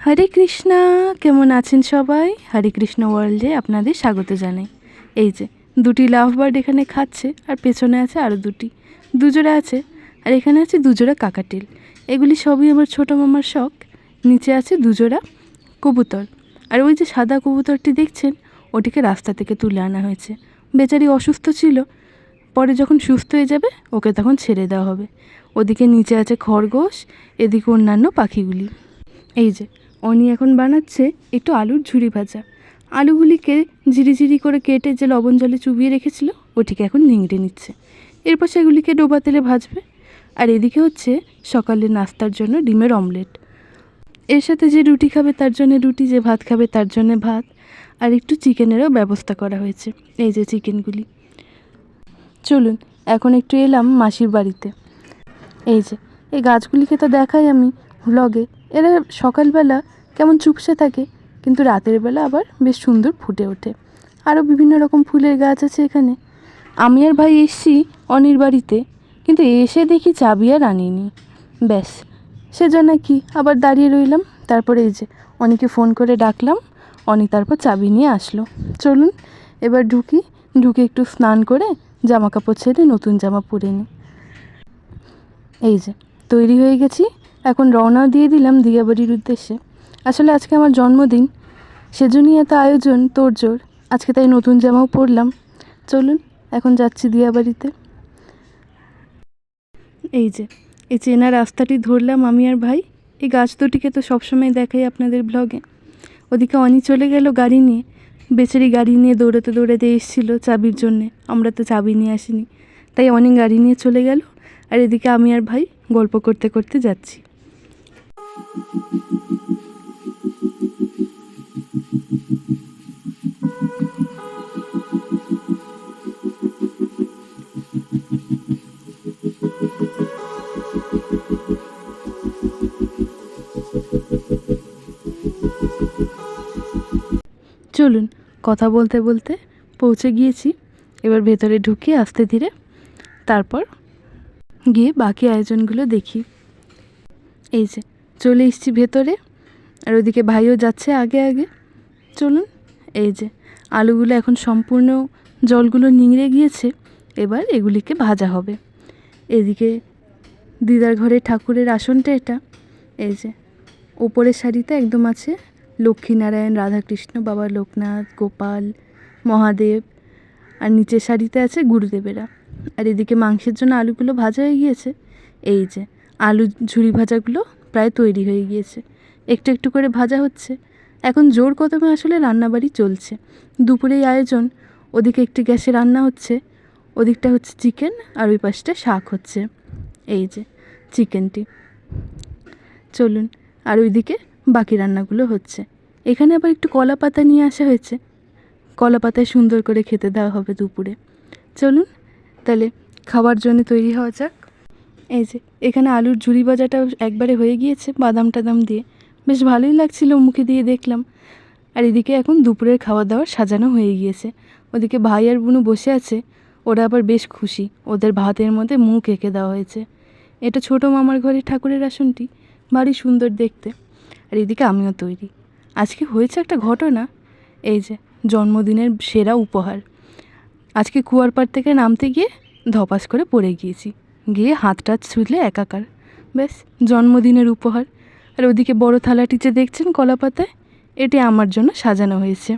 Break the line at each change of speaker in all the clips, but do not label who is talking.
হরে কৃষ্ণা, কেমন আছেন সবাই? হরে কৃষ্ণ ওয়ার্ল্ডে আপনাদের স্বাগত জানাই। এই যে, দুটি লাভ বার্ড এখানে খাচ্ছে, আর পেছনে আছে আরও দুটি। দুজোড়া আছে, আর এখানে আছে দুজোড়া কাকাটিল। এগুলি সবই আমার ছোটো মামার শখ। নিচে আছে দুজোড়া কবুতর। আর ওই যে সাদা কবুতরটি দেখছেন, ওটিকে রাস্তা থেকে তুলে আনা হয়েছে। বেচারি অসুস্থ ছিল, পরে যখন সুস্থ হয়ে যাবে, ওকে তখন ছেড়ে দেওয়া হবে। ওদিকে নিচে আছে খরগোশ, এদিকে অন্যান্য পাখিগুলি। এই যে অনি এখন বানাচ্ছে একটু আলুর ঝুড়ি ভাজা। আলুগুলিকে ঝিরিঝিরি করে কেটে যে লবণ জলে চুবিয়ে রেখেছিল, ওটিকে এখন নিংড়ে নিচ্ছে। এরপর সেগুলিকে ডোবা তেলে ভাজবে। আর এদিকে হচ্ছে সকালের নাস্তার জন্য ডিমের অমলেট। এর সাথে যে রুটি খাবে তার জন্য রুটি, যে ভাত খাবে তার জন্য ভাত। আর একটু চিকেনেরও ব্যবস্থা করা হয়েছে, এই যে চিকেনগুলি। চলুন, এখন একটু এলাম মাসির বাড়িতে। এই যে, এই গাছগুলিকে তো দেখাই আমি। ভ্লগে এরা সকালবেলা কেমন চুপসে থাকে, কিন্তু রাতের বেলা আবার বেশ সুন্দর ফুটে ওঠে। আরও বিভিন্ন রকম ফুলের গাছ আছে এখানে। আমি আর ভাই এসছি অনির বাড়িতে, কিন্তু এসে দেখি চাবি আর আনিনি। ব্যাস, সেজন্য কি আবার দাঁড়িয়ে রইলাম। তারপরে এই যে, অনিকে ফোন করে ডাকলাম। অনি তারপর চাবি নিয়ে আসলো। চলুন, এবার ঢুকি। ঢুকে একটু স্নান করে জামা কাপড় ছেড়ে নতুন জামা পরে নিই। এই যে, তৈরি হয়ে গেছি। এখন রওনাও দিয়ে দিলাম দিয়াবাড়ির উদ্দেশ্যে। আসলে আজকে আমার জন্মদিন, সেজন্যই এত আয়োজন, তোড়জোড়। আজকে তাই নতুন জামাও পরলাম। চলুন, এখন যাচ্ছি দিয়াবাড়িতে। এই যে, এই চেনা রাস্তাটি ধরলাম আমি আর ভাই। এই গাছ দুটিকে তো সবসময় দেখাই আপনাদের ব্লগে। ওদিকে অনি চলে গেল গাড়ি নিয়ে। বেচারি গাড়ি নিয়ে দৌড়াতে দৌড়াতে এসেছিল চাবির জন্যে। আমরা তো চাবি নিয়ে আসিনি। তাই অনেক গাড়ি নিয়ে চলে গেল। আর এদিকে আমি আর ভাই গল্প করতে করতে যাচ্ছি। চলুন, কথা বলতে বলতে পৌঁছে গিয়েছি। এবার ভেতরে ঢুকে আস্তে ধীরে। তারপর গিয়ে বাকি আয়োজনগুলো দেখি। এই যে চলে এসেছি ভেতরে। আর ওদিকে ভাইও যাচ্ছে আগে আগে। চলুন, এই যে আলুগুলো এখন সম্পূর্ণ জলগুলো নিংড়ে গিয়েছে, এবার এগুলিকে ভাজা হবে। এদিকে দিদার ঘরে ঠাকুরের আসনটা এটা। এই যে ওপরের শাড়িতে একদম আছে লক্ষ্মীনারায়ণ, রাধাকৃষ্ণ, বাবা লোকনাথ, গোপাল, মহাদেব, আর নিচের শাড়িতে আছে গুরুদেবেরা। আর এদিকে মাংসের জন্য আলুগুলো ভাজা হয়ে গিয়েছে। এই যে আলু ঝুড়ি ভাজাগুলো প্রায় তৈরি হয়ে গিয়েছে। একটু একটু করে ভাজা হচ্ছে। এখন জোর কদমে আসলে রান্নাবাড়ি চলছে। দুপুরেই আয়োজন, ওদিকে একটি গ্যাসে রান্না হচ্ছে, ওদিকটা হচ্ছে চিকেন আর ওই পাশটা শাক হচ্ছে। এই যে, চিকেনটি। চলুন, আর ওইদিকে বাকি রান্নাগুলো হচ্ছে। এখানে আবার একটু কলা পাতা নিয়ে আসা হয়েছে। কলা পাতায় সুন্দর করে খেতে দেওয়া হবে দুপুরে। চলুন, তাহলে খাওয়ার জন্য তৈরি হওয়া যাক। এই যে, এখানে আলুর ঝুরি ভাজাটাও একবারে হয়ে গিয়েছে বাদাম টাদাম দিয়ে। বেশ ভালোই লাগছিল, মুখে দিয়ে দেখলাম। আর এদিকে এখন দুপুরের খাওয়া দাওয়া সাজানো হয়ে গিয়েছে। ওদিকে ভাই আর বুনু বসে আছে, ওরা আবার বেশ খুশি। ওদের ভাতের মধ্যে মুখ এঁকে দেওয়া হয়েছে। এটা ছোটো মামার ঘরে ঠাকুরের আসনটি, ভারী সুন্দর দেখতে। আর এদিকে আমিও তৈরি। আজকে হয়েছে একটা ঘটনা। এই যে, জন্মদিনের সেরা উপহার। আজকে কুয়ারপাড় থেকে নামতে গিয়ে ধপাস করে পড়ে গিয়েছি। গিয়ে হাতটা ছুঁলে একাকার। ব্যাস, জন্মদিনের উপহার। আর ওদিকে বড় থালাটি যে দেখছেন কলা পাতায় এটি আমার জন্য সাজানো হয়েছে।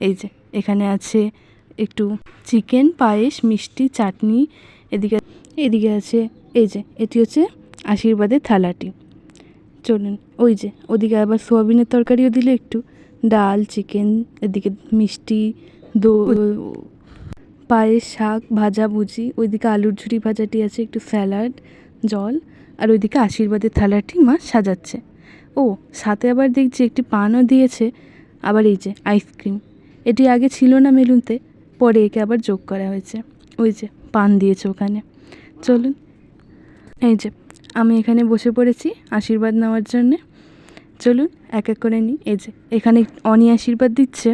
এই যে, এখানে আছে একটু চিকেন, পায়েস, মিষ্টি, চাটনি, এদিকে এদিকে আছে, এই যে, এটি হচ্ছে আশীর্বাদের থালাটি। চলুন, ওই যে, ওদিকে আবার সোয়াবিনের তরকারিও দিলে একটু। ডাল, চিকেন, এদিকে মিষ্টি দো পায়েস, শাক, ভাজা, ভুজি, ওইদিকে আলুর ঝুড়ি ভাজাটি আছে, একটু স্যালাড, জল, আর ওইদিকে আশীর্বাদের থালাটি মা সাজাচ্ছে। ও, সাথে আবার দেখছি একটি পানও দিয়েছে, আবার এই যে আইসক্রিম। এটি আগে ছিল না মেলুনতে পরে একে আবার যোগ করা হয়েছে। ওই যে পান দিয়েছে ওখানে। চলুন, এই যে আমি এখানে বসে পড়েছি আশীর্বাদ নেওয়ার জন্যে। চলুন, এক এক করে নিই। এই যে এখানে অনি আশীর্বাদ দিচ্ছে।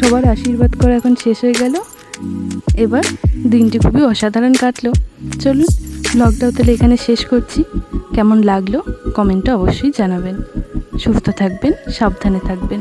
সবার আশীর্বাদ করা এখন শেষ হয়ে গেল। এবার দিনটি খুবই অসাধারণ কাটলো। চলুন ব্লগটাও তাহলে এখানে শেষ করছি। কেমন লাগল? কমেন্টটা অবশ্যই জানাবেন। সুস্থ থাকবেন, সাবধানে থাকবেন।